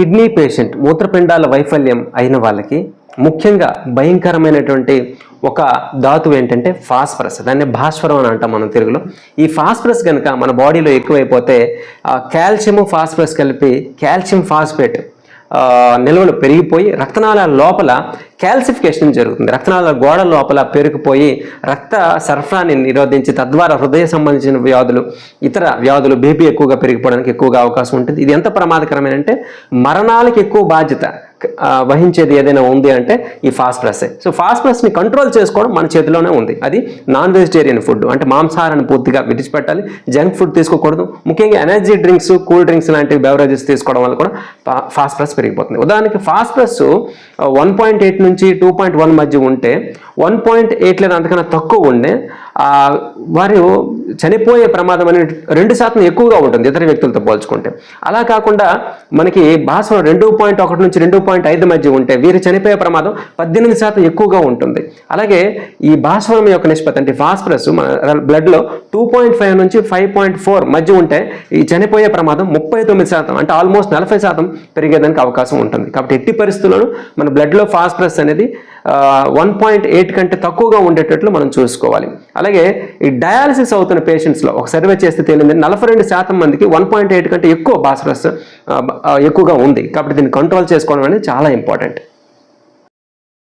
Kidney patient మూత్రపిండాల వైఫల్యం అయిన వాళ్ళకి ముఖ్యంగా భయంకరమైనటువంటి ఒక ధాతువు ఏంటంటే ఫాస్ఫరస్. దాన్ని భాస్వరం అని అంటాం మనం తెలుగులో. ఈ ఫాస్ఫరస్ కనుక మన బాడీలో ఎక్కువైపోతే కాల్షియం ఫాస్ఫరస్ కలిపి కాల్షియం ఫాస్ఫేట్ నిల్వలు పెరిగిపోయి రక్తనాళాల లోపల క్యాల్సిఫికేషన్ జరుగుతుంది. రక్తనాళ గోడ లోపల పెరిగిపోయి రక్త సరఫరాని నిరోధించి తద్వారా హృదయ సంబంధించిన వ్యాధులు ఇతర వ్యాధులు బీపీ ఎక్కువగా పెరిగిపోవడానికి ఎక్కువగా అవకాశం ఉంటుంది. ఇది ఎంత ప్రమాదకరమైన అంటే మరణాలకు ఎక్కువ బాధ్యత వహించేది ఏదైనా ఉంది అంటే ఈ ఫాస్ఫరస్ సో ఫాస్ఫరస్ని కంట్రోల్ చేసుకోవడం మన చేతిలోనే ఉంది. అది నాన్ వెజిటేరియన్ ఫుడ్. అంటే మాంసాహారాన్ని పూర్తిగా విడిచిపెట్టాలి. జంక్ ఫుడ్ తీసుకోకూడదు. ముఖ్యంగా ఎనర్జీ డ్రింక్స్ కూల్ డ్రింక్స్ లాంటి బెవరేజెస్ తీసుకోవడం వల్ల కూడా ఫాస్ట్ ప్లస్ పెరిగిపోతుంది. ఉదాహరణకి ఫాస్ఫరస్ వన్ పాయింట్ ఎయిట్ నుంచి టూ పాయింట్ వన్ మధ్య ఉంటే వన్ పాయింట్ ఎయిట్ లేదా అంతకన్నా తక్కువ ఉండే వారు చనిపోయే ప్రమాదం అనేది రెండు శాతం ఎక్కువగా ఉంటుంది ఇతర వ్యక్తులతో పోల్చుకుంటే. అలా కాకుండా మనకి భాస్వరం రెండు పాయింట్ ఒకటి నుంచి రెండు పాయింట్ ఐదు మధ్య ఉంటే వీరు చనిపోయే ప్రమాదం పద్దెనిమిది శాతం ఎక్కువగా ఉంటుంది. అలాగే ఈ భాస్వరం యొక్క నిష్పత్తి అంటే ఫాస్ఫరస్ మన బ్లడ్లో టూ పాయింట్ ఫైవ్ నుంచి ఫైవ్ పాయింట్ ఫోర్ మధ్య ఉంటే ఈ చనిపోయే ప్రమాదం ముప్పై తొమ్మిది శాతం అంటే ఆల్మోస్ట్ నలభై శాతం పెరిగేదానికి అవకాశం ఉంటుంది. కాబట్టి ఎట్టి పరిస్థితుల్లోనూ మన బ్లడ్లో ఫాస్ఫరస్ అనేది వన్ పాయింట్ ఎయిట్ కంటే తక్కువగా ఉండేటట్లు మనం చూసుకోవాలి. అలాగే ఈ డయాలసిస్ అవుతున్న పేషెంట్స్లో ఒక సర్వే చేస్తే తేలింది. నలభై రెండు శాతం మందికి వన్ పాయింట్ ఎయిట్ కంటే ఎక్కువ ఫాస్ఫరస్ ఎక్కువగా ఉంది. కాబట్టి దీన్ని కంట్రోల్ చేసుకోవడం అనేది చాలా ఇంపార్టెంట్